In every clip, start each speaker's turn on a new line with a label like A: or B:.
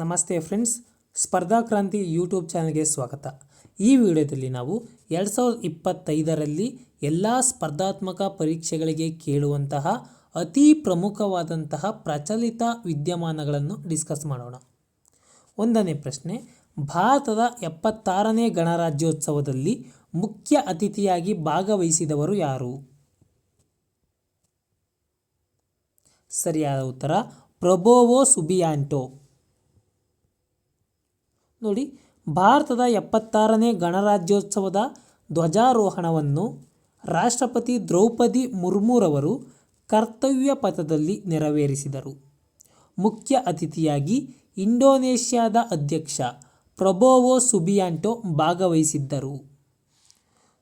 A: ನಮಸ್ತೆ ಫ್ರೆಂಡ್ಸ್, ಸ್ಪರ್ಧಾ ಕ್ರಾಂತಿ ಯೂಟ್ಯೂಬ್ ಚಾನಲ್ಗೆ ಸ್ವಾಗತ. ಈ ವಿಡಿಯೋದಲ್ಲಿ ನಾವು ಎರಡು ಸಾವಿರದ ಇಪ್ಪತ್ತೈದರಲ್ಲಿ ಎಲ್ಲ ಸ್ಪರ್ಧಾತ್ಮಕ ಪರೀಕ್ಷೆಗಳಿಗೆ ಕೇಳುವಂತಹ ಅತಿ ಪ್ರಮುಖವಾದಂತಹ ಪ್ರಚಲಿತ ವಿದ್ಯಮಾನಗಳನ್ನು ಡಿಸ್ಕಸ್ ಮಾಡೋಣ. ಒಂದನೇ ಪ್ರಶ್ನೆ, ಭಾರತದ ಎಪ್ಪತ್ತಾರನೇ ಗಣರಾಜ್ಯೋತ್ಸವದಲ್ಲಿ ಮುಖ್ಯ ಅತಿಥಿಯಾಗಿ ಭಾಗವಹಿಸಿದವರು ಯಾರು? ಸರಿಯಾದ ಉತ್ತರ ಪ್ರೊಬೋವೋ ಸುಬಿಯಾಂಟೋ. ನೋಡಿ, ಭಾರತದ ಎಪ್ಪತ್ತಾರನೇ ಗಣರಾಜ್ಯೋತ್ಸವದ ಧ್ವಜಾರೋಹಣವನ್ನು ರಾಷ್ಟ್ರಪತಿ ದ್ರೌಪದಿ ಮುರ್ಮುರವರು ಕರ್ತವ್ಯ ಪಥದಲ್ಲಿ ನೆರವೇರಿಸಿದರು. ಮುಖ್ಯ ಅತಿಥಿಯಾಗಿ ಇಂಡೋನೇಷ್ಯಾದ ಅಧ್ಯಕ್ಷ ಪ್ರಬೋವೋ ಸುಬಿಯಾಂಟೋ ಭಾಗವಹಿಸಿದ್ದರು.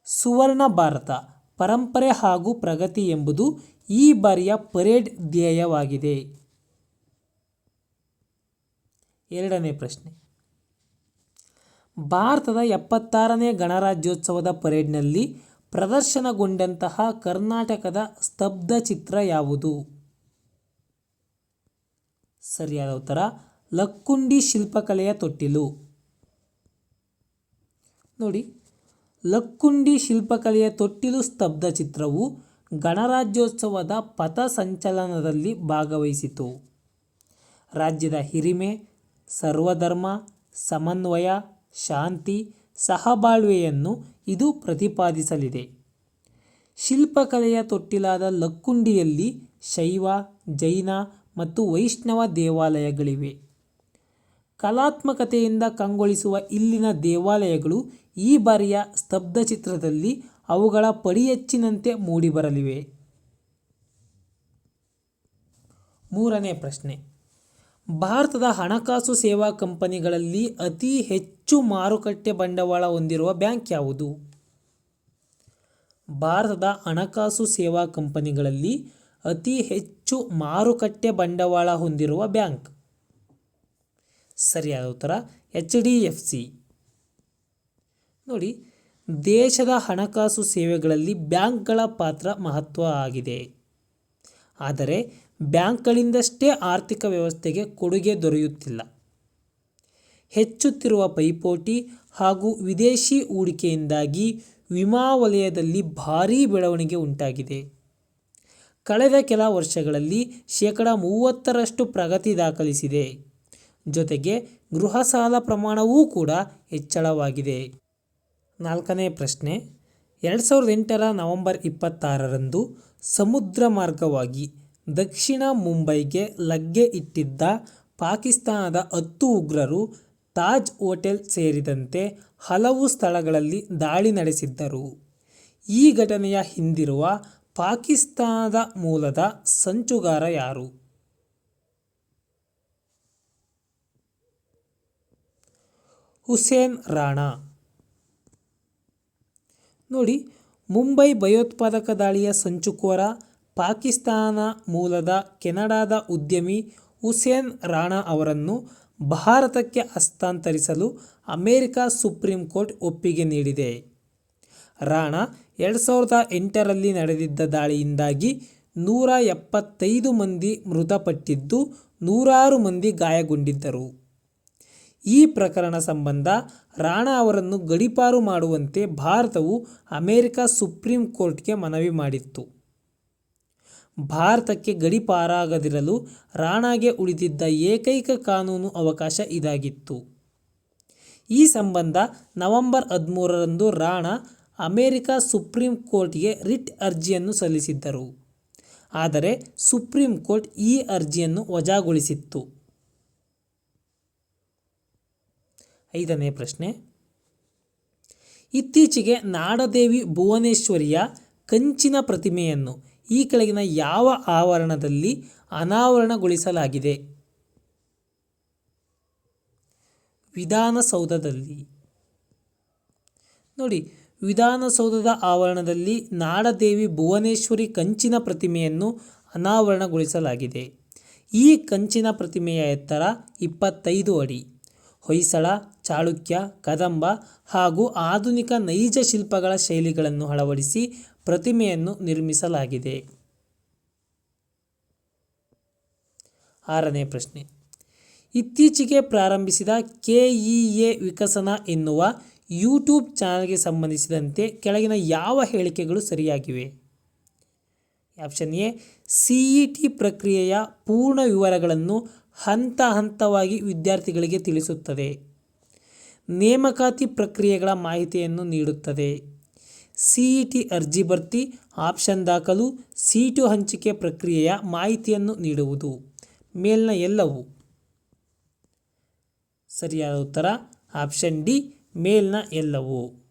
A: ಸುವರ್ಣ ಭಾರತ ಪರಂಪರೆ ಹಾಗೂ ಪ್ರಗತಿ ಎಂಬುದು ಈ ಬಾರಿಯ ಪರೇಡ್ ಧ್ಯೇಯವಾಗಿದೆ. ಎರಡನೇ ಪ್ರಶ್ನೆ. ಭಾರತದ ಎಪ್ಪತ್ತಾರನೇ ಗಣರಾಜ್ಯೋತ್ಸವದ ಪರೇಡ್ನಲ್ಲಿ ಪ್ರದರ್ಶನಗೊಂಡಂತಹ ಕರ್ನಾಟಕದ ಸ್ತಬ್ಧ ಚಿತ್ರ ಯಾವುದು? ಸರಿಯಾದ ಉತ್ತರ, ಲಕ್ಕುಂಡಿ ಶಿಲ್ಪಕಲೆಯ ತೊಟ್ಟಿಲು. ನೋಡಿ, ಲಕ್ಕುಂಡಿ ಶಿಲ್ಪಕಲೆಯ ತೊಟ್ಟಿಲು ಸ್ತಬ್ಧ ಚಿತ್ರವು ಗಣರಾಜ್ಯೋತ್ಸವದ ಪಥ ಸಂಚಲನದಲ್ಲಿ ಭಾಗವಹಿಸಿತು. ರಾಜ್ಯದ ಹಿರಿಮೆ, ಸರ್ವಧರ್ಮ, ಸಮನ್ವಯ ಶಾಂತಿ ಸಹಬಾಳ್ವೆಯನ್ನು ಇದು ಪ್ರತಿಪಾದಿಸಲಿದೆ. ಶಿಲ್ಪಕಲೆಯ ತೊಟ್ಟಿಲಾದ ಲಕ್ಕುಂಡಿಯಲ್ಲಿ ಶೈವ, ಜೈನ ಮತ್ತು ವೈಷ್ಣವ ದೇವಾಲಯಗಳಿವೆ. ಕಲಾತ್ಮಕತೆಯಿಂದ ಕಂಗೊಳಿಸುವ ಇಲ್ಲಿನ ದೇವಾಲಯಗಳು ಈ ಬಾರಿಯ ಸ್ತಬ್ಧ ಚಿತ್ರದಲ್ಲಿ ಅವುಗಳ ಪಡಿಯಚ್ಚಿನಂತೆ ಮೂಡಿಬರಲಿವೆ. ಮೂರನೇ ಪ್ರಶ್ನೆ. ಭಾರತದ ಹಣಕಾಸು ಸೇವಾ ಕಂಪನಿಗಳಲ್ಲಿ ಅತಿ ಹೆಚ್ಚು ಮಾರುಕಟ್ಟೆ ಬಂಡವಾಳ ಹೊಂದಿರುವ ಬ್ಯಾಂಕ್ ಯಾವುದು? ಭಾರತದ ಹಣಕಾಸು ಸೇವಾ ಕಂಪನಿಗಳಲ್ಲಿ ಅತಿ ಹೆಚ್ಚು ಮಾರುಕಟ್ಟೆ ಬಂಡವಾಳ ಹೊಂದಿರುವ ಬ್ಯಾಂಕ್. ಸರಿಯಾದ ಉತ್ತರ, ಎಚ್ ಡಿ ಎಫ್ ಸಿ. ನೋಡಿ, ದೇಶದ ಹಣಕಾಸು ಸೇವೆಗಳಲ್ಲಿ ಬ್ಯಾಂಕ್ಗಳ ಪಾತ್ರ ಮಹತ್ವ ಆಗಿದೆ. ಆದರೆ ಬ್ಯಾಂಕ್ಗಳಿಂದಷ್ಟೇ ಆರ್ಥಿಕ ವ್ಯವಸ್ಥೆಗೆ ಕೊಡುಗೆ ದೊರೆಯುತ್ತಿಲ್ಲ. ಹೆಚ್ಚುತ್ತಿರುವ ಪೈಪೋಟಿ ಹಾಗೂ ವಿದೇಶಿ ಹೂಡಿಕೆಯಿಂದಾಗಿ ವಿಮಾ ವಲಯದಲ್ಲಿ ಭಾರೀ ಬೆಳವಣಿಗೆ ಉಂಟಾಗಿದೆ. ಕಳೆದ ಕೆಲ ವರ್ಷಗಳಲ್ಲಿ ಶೇಕಡ ಮೂವತ್ತರಷ್ಟು ಪ್ರಗತಿ ದಾಖಲಿಸಿದೆ. ಜೊತೆಗೆ ಗೃಹ ಸಾಲ ಪ್ರಮಾಣವೂ ಕೂಡ ಹೆಚ್ಚಳವಾಗಿದೆ. ನಾಲ್ಕನೇ ಪ್ರಶ್ನೆ, ಎರಡು ಸಾವಿರದ ಎಂಟರ ನವೆಂಬರ್ ಇಪ್ಪತ್ತಾರರಂದು ಸಮುದ್ರ ಮಾರ್ಗವಾಗಿ ದಕ್ಷಿಣ ಮುಂಬೈಗೆ ಲಗ್ಗೆ ಇಟ್ಟಿದ್ದ ಪಾಕಿಸ್ತಾನದ ಹತ್ತು ಉಗ್ರರು ತಾಜ್ ಹೋಟೆಲ್ ಸೇರಿದಂತೆ ಹಲವು ಸ್ಥಳಗಳಲ್ಲಿ ದಾಳಿ ನಡೆಸಿದ್ದರು. ಈ ಘಟನೆಯ ಹಿಂದಿರುವ ಪಾಕಿಸ್ತಾನದ ಮೂಲದ ಸಂಚುಗಾರ ಯಾರು? ಹುಸೇನ್ ರಾಣಾ. ನೋಡಿ, ಮುಂಬೈ ಭಯೋತ್ಪಾದಕ ದಾಳಿಯ ಸಂಚುಕೋರ ಪಾಕಿಸ್ತಾನ ಮೂಲದ ಕೆನಡಾದ ಉದ್ಯಮಿ ಹುಸೇನ್ ರಾಣಾ ಅವರನ್ನು ಭಾರತಕ್ಕೆ ಹಸ್ತಾಂತರಿಸಲು ಅಮೆರಿಕ ಸುಪ್ರೀಂ ಕೋರ್ಟ್ ಒಪ್ಪಿಗೆ ನೀಡಿದೆ. ರಾಣಾ ಎರಡು ಸಾವಿರದ ಎಂಟರಲ್ಲಿ ನಡೆದಿದ್ದ ದಾಳಿಯಿಂದಾಗಿ ನೂರ ಎಪ್ಪತ್ತೈದು ಮಂದಿ ಮೃತಪಟ್ಟಿದ್ದು ನೂರಾರು ಮಂದಿ ಗಾಯಗೊಂಡಿದ್ದರು. ಈ ಪ್ರಕರಣ ಸಂಬಂಧ ರಾಣಾ ಅವರನ್ನು ಗಡೀಪಾರು ಮಾಡುವಂತೆ ಭಾರತವು ಅಮೆರಿಕ ಸುಪ್ರೀಂ ಕೋರ್ಟ್ಗೆ ಮನವಿ ಮಾಡಿತ್ತು. ಭಾರತಕ್ಕೆ ಗಡಿಪಾರಾಗದಿರಲು ರಾಣಾಗೆ ಉಳಿದಿದ್ದ ಏಕೈಕ ಕಾನೂನು ಅವಕಾಶ ಇದಾಗಿತ್ತು. ಈ ಸಂಬಂಧ ನವೆಂಬರ್ ಹದಿಮೂರರಂದು ರಾಣಾ ಅಮೆರಿಕ ಸುಪ್ರೀಂ ಕೋರ್ಟ್ಗೆ ರಿಟ್ ಅರ್ಜಿಯನ್ನು ಸಲ್ಲಿಸಿದ್ದರು. ಆದರೆ ಸುಪ್ರೀಂ ಕೋರ್ಟ್ ಈ ಅರ್ಜಿಯನ್ನು ವಜಾಗೊಳಿಸಿತ್ತು. ಐದನೇ ಪ್ರಶ್ನೆ. ಇತ್ತೀಚೆಗೆ ನಾಡದೇವಿ ಭುವನೇಶ್ವರಿಯ ಕಂಚಿನ ಪ್ರತಿಮೆಯನ್ನು ಈ ಕೆಳಗಿನ ಯಾವ ಆವರಣದಲ್ಲಿ ಅನಾವರಣಗೊಳಿಸಲಾಗಿದೆ? ವಿಧಾನಸೌಧದಲ್ಲಿ. ನೋಡಿ, ವಿಧಾನಸೌಧದ ಆವರಣದಲ್ಲಿ ನಾಡದೇವಿ ಭುವನೇಶ್ವರಿ ಕಂಚಿನ ಪ್ರತಿಮೆಯನ್ನು ಅನಾವರಣಗೊಳಿಸಲಾಗಿದೆ. ಈ ಕಂಚಿನ ಪ್ರತಿಮೆಯ ಎತ್ತರ ಇಪ್ಪತ್ತೈದು ಅಡಿ. ಹೊಯ್ಸಳ, ಚಾಳುಕ್ಯ, ಕದಂಬ ಹಾಗೂ ಆಧುನಿಕ ನೈಜ ಶಿಲ್ಪಗಳ ಶೈಲಿಗಳನ್ನು ಅಳವಡಿಸಿ ಪ್ರತಿಮೆಯನ್ನು ನಿರ್ಮಿಸಲಾಗಿದೆ. ಆರನೇ ಪ್ರಶ್ನೆ. ಇತ್ತೀಚೆಗೆ ಪ್ರಾರಂಭಿಸಿದ ಕೆ ಇ ಎ ವಿಕಸನ ಎನ್ನುವ ಯೂಟ್ಯೂಬ್ ಚಾನಲ್ಗೆ ಸಂಬಂಧಿಸಿದಂತೆ ಕೆಳಗಿನ ಯಾವ ಹೇಳಿಕೆಗಳು ಸರಿಯಾಗಿವೆ? ಆಪ್ಷನ್ ಎ, ಸಿ ಟಿ ಪ್ರಕ್ರಿಯೆಯ ಪೂರ್ಣ ವಿವರಗಳನ್ನು ಹಂತ ಹಂತವಾಗಿ ವಿದ್ಯಾರ್ಥಿಗಳಿಗೆ ತಿಳಿಸುತ್ತದೆ. ನೇಮಕಾತಿ ಪ್ರಕ್ರಿಯೆಗಳ ಮಾಹಿತಿಯನ್ನು ನೀಡುತ್ತದೆ. ಸಿ ಇ ಟಿ ಅರ್ಜಿ ಭರ್ತಿ, ಆಪ್ಷನ್ ದಾಖಲು, ಸೀಟು ಹಂಚಿಕೆ ಪ್ರಕ್ರಿಯೆಯ ಮಾಹಿತಿಯನ್ನು ನೀಡುವುದು. ಮೇಲಿನ ಎಲ್ಲವು. ಸರಿಯಾದ ಉತ್ತರ, ಆಪ್ಷನ್ ಡಿ ಮೇಲಿನ ಎಲ್ಲವು.